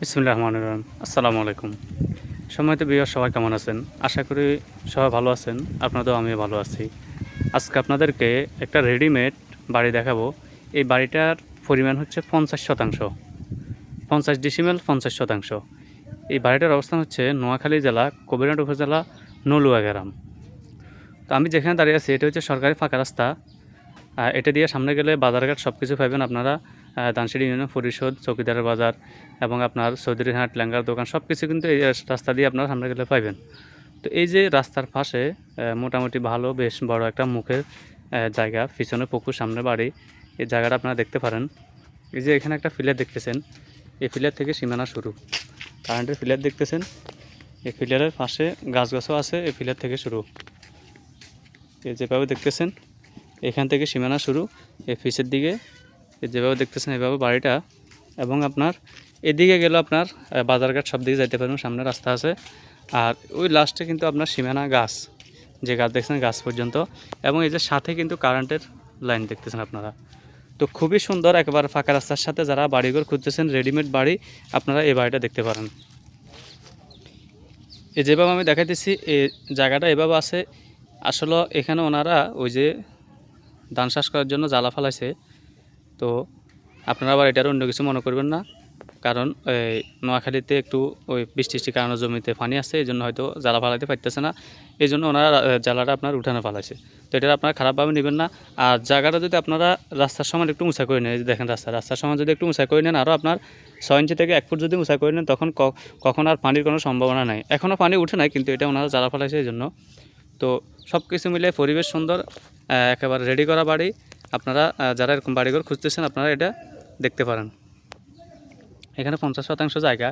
বিসমুল্লাহ রহমান রহিম। আসসালামু আলাইকুম। সময়ত বিয়ে সবাই কেমন আছেন? আশা করি সবাই ভালো আছেন, আপনাদেরও আমিও ভালো আছি। আজকে আপনাদেরকে একটা রেডিমেড বাড়ি দেখাবো। এই বাড়িটার পরিমাণ হচ্ছে পঞ্চাশ শতাংশ। পঞ্চাশ ডিসিমেল পঞ্চাশ শতাংশ। এই বাড়িটার অবস্থান হচ্ছে নোয়াখালী জেলা, কবিরহাট উপজেলা, নলুয়া গ্রাম। তো আমি যেখানে দাঁড়িয়ে আছি, এটা হচ্ছে সরকারি ফাঁকা রাস্তা। এটা দিয়ে সামনে গেলে বাজারঘাট সব কিছু পাবেন আপনারা। আহ, দানসিঁড়ি ইউনিয়ন পরিষদ চৌকিদারের বাজার এবং আপনার চৌধুরী হাট ল্যাঙ্গার দোকান সব কিছু কিন্তু এই রাস্তা দিয়ে আপনারা সামনে গেলে পাইবেন। তো এই যে রাস্তার পাশে মোটামুটি ভালো বেশ বড় একটা মুখের জায়গা পিছনে পুকুর সামনে বাড়ি এই জায়গাটা আপনারা দেখতে পারেন। এই যে এখানে একটা ফিলার দেখতেছেন এই ফিলার থেকে সীমানা শুরু। কারেন্টের ফিলার দেখতেছেন এই ফিলারের পাশে গাছ গাছও আছে এই ফিলার থেকে শুরু। এই যেভাবে দেখতেছেন এখান থেকে সীমানা শুরু এই ফিসের দিকে যেভাবে দেখতেছেন এভাবে বাড়িটা এবং আপনার এদিকে গেলে আপনার বাজারঘাট সব দিকে যাইতে পারবেন, সামনে রাস্তা আছে। আর ওই লাস্টে কিন্তু আপনার সীমানা গাছ, যে গাছ দেখছেন, গাছ পর্যন্ত। এবং এই যে সাথে কিন্তু কারেন্টের লাইন দেখতেছেন আপনারা। তো খুবই সুন্দর একেবারে ফাঁকা রাস্তার সাথে যারা বাড়িঘর খুঁজতেছেন রেডিমেড বাড়ি, আপনারা এই বাড়িটা দেখতে পারেন। এই যেভাবে আমি দেখাইতেছি, এই জায়গাটা এভাবে আছে। আসলে এখানে ওনারা ওই যে ধান চাষ করার জন্য জ্বালা ফালাইছে। তো আপনারা আবার এটার অন্য কিছু মনে করবেন না। কারণ, এই নোয়াখালীতে একটু ওই বৃষ্টি টিষ্টির কারণে জমিতে পানি আছে এই জন্য হয়তো জ্বালা ফালাইতে পারতেছে না। এই জন্য ওনারা জ্বালাটা আপনার উঠানে ফালাইছে। তো এটা আপনারা খারাপভাবে নেবেন না। আর জায়গাটা যদি আপনারা রাস্তার সময় একটু উঁচা করে নেন দেখেন রাস্তা, রাস্তার সময় যদি একটু উঁচা করে নেন আরও আপনার ছয় ইঞ্চি থেকে এক ফুট যদি উঁচা করে নেন, তখন কখন আর পানির কোনো সম্ভাবনা নাই। এখনও পানি উঠে নাই, কিন্তু এটা ওনারা জ্বালা ফালাইছে এই জন্য তো সব কিছু মিলে পরিবেশ সুন্দর একেবারে রেডি করা বাড়ি। আপনারা যারা এরকম বাড়িঘর খুঁজতেছেন, আপনারা এটা দেখতে পারেন। এখানে পঞ্চাশ শতাংশ জায়গা।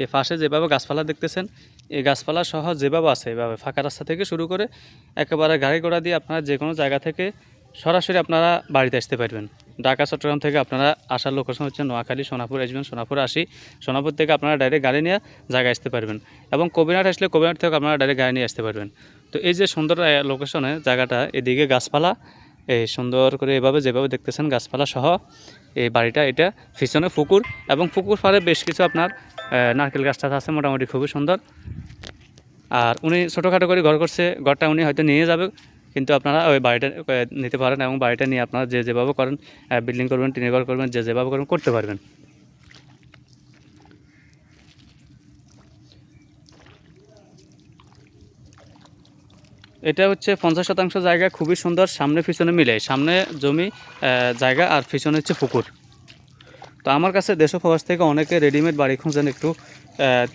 এই পাশে যেভাবে গাছপালা দেখতেছেন এই গাছপালা সহ যেভাবে আছে, এভাবে ফাঁকা রাস্তা থেকে শুরু করে একেবারে গাড়ি ঘোড়া দিয়ে আপনারা যে কোনো জায়গা থেকে সরাসরি আপনারা বাড়িতে আসতে পারবেন। ঢাকা, চট্টগ্রাম থেকে আপনারা আসার লোকেশন হচ্ছে নোয়াখালী, সোনাপুর আসবেন সোনাপুর আসি সোনাপুর থেকে আপনারা ডাইরেক্ট গাড়ি নিয়ে জায়গায় আসতে পারবেন এবং কবিরহাট আসলে কবিরহাট থেকে আপনারা ডাইরেক্ট গাড়ি নিয়ে আসতে পারবেন। তো এই যে সুন্দর লোকেশনে জায়গাটা, এদিকে গাছপালা এই সুন্দর করে এভাবে যেভাবে দেখতেছেন গাছপালা সহ এই বাড়িটা, এটা পিছনে পুকুর এবং পুকুর পাড়ে বেশ কিছু আপনার নারকেল গাছটা আছে, মোটামুটি খুবই সুন্দর। আর উনি ছোটোখাটো করে ঘর করছে, ঘরটা উনি হয়তো নিয়ে যাবে, কিন্তু আপনারা ওই বাড়িটা নিতে পারেন এবং বাড়িটা নিয়ে আপনারা যে যেভাবে করেন বিল্ডিং করবেন, টিনের ঘর করবেন, যে যেভাবে করবেন, করতে পারবেন। এটা হচ্ছে পঞ্চাশ শতাংশ জায়গা খুবই সুন্দর, সামনে পিছনে মিলে। সামনে জমি জায়গা আর পিছনে হচ্ছে পুকুর। তো আমার কাছে দেশ প্রবাস থেকে অনেকে রেডিমেড বাড়ি খুঁজেন একটু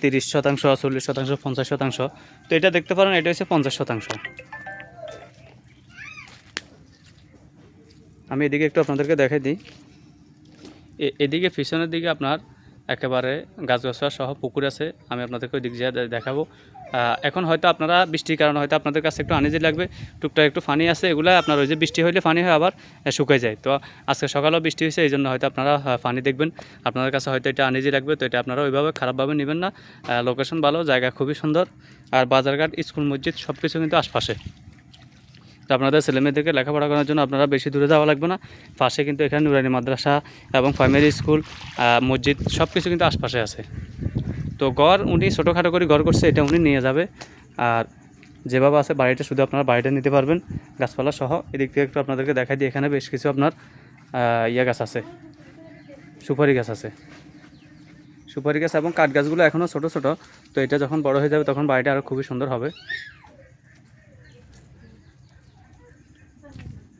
তিরিশ শতাংশ, চল্লিশ শতাংশ, পঞ্চাশ শতাংশ। তো এটা দেখতে পারেন, এটা হচ্ছে পঞ্চাশ শতাংশ। আমি এদিকে একটু আপনাদেরকে দেখাই দিই। এদিকে পিছনের দিকে আপনার একেবারে গাছগাছা সহ পুকুর আছে, আমি আপনাদেরকে ওই দিক দিয়ে দেখাবো। এখন হয়তো আপনারা বৃষ্টির কারণে হয়তো আপনাদের কাছে একটু আনিজি লাগবে, টুকটাক একটু ফানি আছে এগুলো, আপনার ওই যে বৃষ্টি হইলে ফানি হয় আবার শুকায় যায়। তো আজকে সকালেও বৃষ্টি হয়েছে এই জন্য হয়তো আপনারা ফানি দেখবেন। আপনাদের কাছে হয়তো এটা আনিজি লাগবে, তো এটা আপনারা ওইভাবে খারাপভাবে নেবেন না। লোকেশন ভালো, জায়গা খুবই সুন্দর। আর বাজারঘাট, স্কুল, মসজিদ সব কিছু কিন্তু আশপাশে। তো আপনাদের ছেলেমেয়েদেরকে লেখাপড়া করার জন্য আপনারা বেশি দূরে যাওয়া লাগবে না। পাশে কিন্তু এখানে নুরানি মাদ্রাসা এবং প্রাইমারি স্কুল মসজিদ সব কিছু কিন্তু আশপাশে আছে। তো ঘর উনি ছোটোখাটো করে ঘর করছে, এটা উনি নিয়ে যাবে। আর যেভাবে আছে বাড়িটা শুধু আপনারা বাড়িটা নিতে পারবেন, গাছপালা সহ। এদিক থেকে একটু আপনাদেরকে দেখাই দিই, এখানে বেশ কিছু আপনার ইয়া গাছ আছে, সুপারি গাছ আছে। সুপারি গাছ এবং কাঠ গাছগুলো এখনও ছোটো ছোটো, তো এটা যখন বড় হয়ে যাবে তখন বাড়িটা আরও খুবই সুন্দর হবে।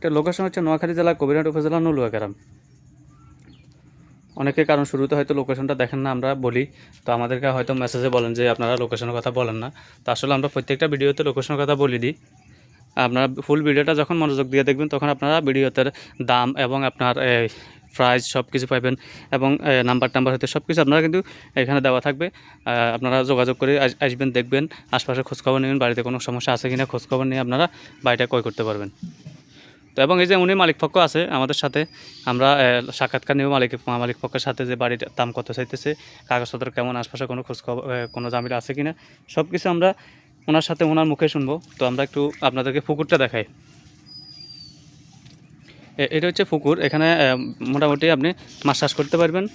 এটা লোকেশন হচ্ছে নোয়াখালী জেলা কবিরহাট উপজেলা নলুয়া গ্রাম অনেকে কারণ শুরুতে হয়তো লোকেশনটা দেখেন না আমরা বলি, তো আমাদেরকে হয়তো মেসেজে বলেন যে আপনারা লোকেশনের কথা বলেন না। তো আসলে আমরা প্রত্যেকটা ভিডিওতে লোকেশনের কথা বলি দিই। আপনারা ফুল ভিডিওটা যখন মনোযোগ দিয়ে দেখবেন, তখন আপনারা ভিডিওতে দাম এবং আপনার প্রাইস সব কিছু পাবেন এবং নাম্বার টাম্বার হতে সব কিছু আপনারা কিন্তু এখানে দেওয়া থাকবে। আপনারা যোগাযোগ করে আসবেন, দেখবেন, আশপাশে খোঁজখবর নেবেন, বাড়িতে কোনো সমস্যা আছে কিনা খোঁজখবর নিয়ে আপনারা বাড়িটা ক্রয় করতে পারবেন। তো এবং এই যে উনি মালিক পক্ষ আছে আমাদের সাথে, আমরা সাক্ষাৎকার নিব মালিক মালিক পক্ষের সাথে যে বাড়ির দাম কত চাইতেছে, কাগজপত্র কেমন, আশপাশে কোনো খোঁজখবর কোনো জামিলা আছে কিনা সব কিছু আমরা ওনার সাথে ওনার মুখে শুনব। তো আমরা একটু আপনাদেরকে পুকুরটা দেখাই। এটা হচ্ছে পুকুর, এখানে মোটামুটি আপনি মাছ চাষ করতে পারবেন।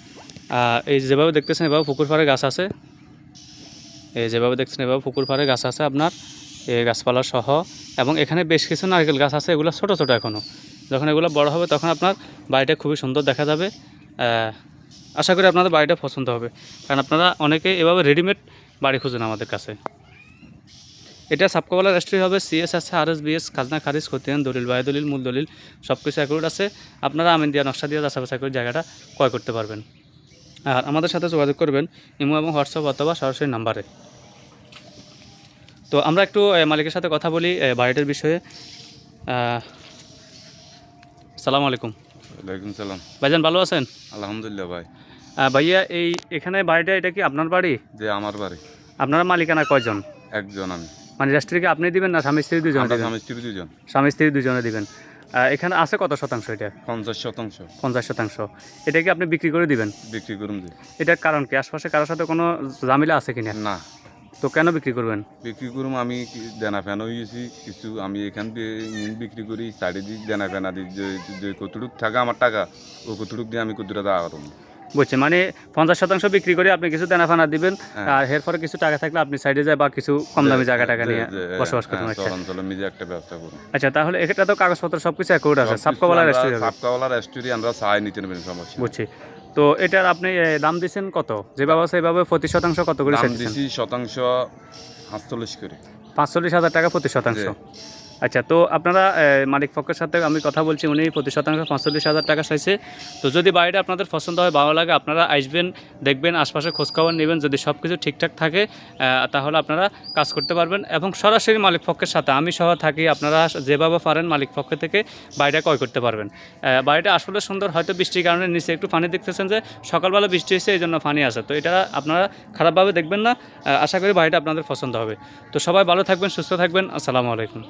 এই যেভাবে দেখতেছেন এভাবে পুকুর পাড়ে গাছ আছে। এই যেভাবে দেখছেন এভাবে পুকুর পাড়ে গাছ আছে আপনার এই গাছপালা সহ এবং এখানে বেশ কিছু নারকেল গাছ আছে, এগুলো ছোট ছোট এখনও যখন এগুলো বড় হবে তখন আপনার বাড়িটা খুবই সুন্দর দেখা যাবে। আশা করি আপনাদের বাড়িটা পছন্দ হবে। কারণ আপনারা অনেকে এভাবে রেডিমেড বাড়ি খুঁজেন আমাদের কাছে। এটা সাবকবালা রেস্ট্রি হবে সিএস আছে আর এস বিএস খাজনা, খারিজ, খতিয়ান, দলিল বায় দলিল মূল দলিল সব কিছু অ্যাকুরেট আছে। আপনারা আমিন দিয়া নকশা দিয়ে যাচাই করে জায়গাটা ক্রয় করতে পারবেন। আর আমাদের সাথে যোগাযোগ করবেন ইমো এবং হোয়াটসঅ্যাপ অথবা সরাসরি নাম্বারে। তো আমরা একটু মালিকের সাথে কথা বলি বাড়িটার বিষয়ে। সালাম আলাইকুম। ওয়ালাইকুম সালাম। ভাইজান ভালো আছেন? আলহামদুলিল্লাহ ভাই। ভাইয়া এই এখানে বাড়িটা এটা কি আপনার বাড়ি? যে আমার বাড়ি। আপনারা মালিকানা কয়জন? একজন আমি। মানে রেস্ট্রিকে আপনি দিবেন না স্বামী স্ত্রী দুজন স্বামী স্ত্রী দুজন। স্বামী স্ত্রী দুজনে দিবেন। এখানে আছে কত শতাংশ এটা? পঞ্চাশ শতাংশ। পঞ্চাশ শতাংশ। এটা কি আপনি বিক্রি করে দিবেন? বিক্রি করুন যে এটার কারণ কি? আশপাশে কারোর সাথে কোনো ঝামেলা আছে কিনা? না। তো কেন বিক্রি করবেন? বিক্রি করুম আমি দেনা ফেনা হয়েছি কিছু আমি এখান দিয়ে বিক্রি করি সাইডে দিই দেনা ফেনা দিই যে কতটুক থাকে আমার টাকা ও কতটুক দিয়ে আমি কতটা টাকা করুন বুঝছি মানে পঞ্চাশ শতাংশ বিক্রি করে আপনি কিছু দেনা ফানা দিবেন হ্যাঁ। আর এরপরে কিছু টাকা থাকলে আপনি সাইডে যায় বা কিছু কম দামি জায়গা টাকা নিয়ে বসবাস করবেন আচ্ছা একটা করুন আচ্ছা তাহলে এটা তো কাগজপত্র সব কিছু অ্যাকাউন্ট আছে সাবকবালা রেস্টুরেন্ট সাপকাওয়ালা রেস্টুরেন্ট আমরা চাই নিতে নেবেন সমস্যা বুঝছি। তো এটার আপনি দাম দিচ্ছেন কত? যেভাবে আছে এইভাবে প্রতি শতাংশ কত করে দাম দিছি শতাংশ করে। পাঁচচল্লিশ হাজার টাকা প্রতি শতাংশ। আচ্ছা তো আপনারা মালিক পক্ষের সাথে আমি কথা বলছি, উনি প্রতি শতাংশ পাঁচচল্লিশ হাজার টাকা চাইছে। তো যদি বাড়িটা আপনাদের পছন্দ হয়, ভালো লাগে, আপনারা আসবেন, দেখবেন, আশপাশে খোঁজখবর নেবেন, যদি সব কিছু ঠিকঠাক থাকে তাহলে আপনারা কাজ করতে পারবেন। এবং সরাসরি মালিক পক্ষের সাথে আমি সহ থাকি, আপনারা যেভাবে পারেন মালিক পক্ষ থেকে বাড়িটা ক্রয় করতে পারবেন। বাড়িটা আসলে সুন্দর, হয়তো বৃষ্টির কারণে নিচে একটু পানি দেখতেছেন যে, সকালবেলা বৃষ্টি হয়েছে, এই জন্য পানি আসে তো এটা আপনারা খারাপভাবে দেখবেন না আশা করি বাড়িটা আপনাদের পছন্দ হবে। তো সবাই ভালো থাকবেন, সুস্থ থাকবেন, আসসালামু আলাইকুম।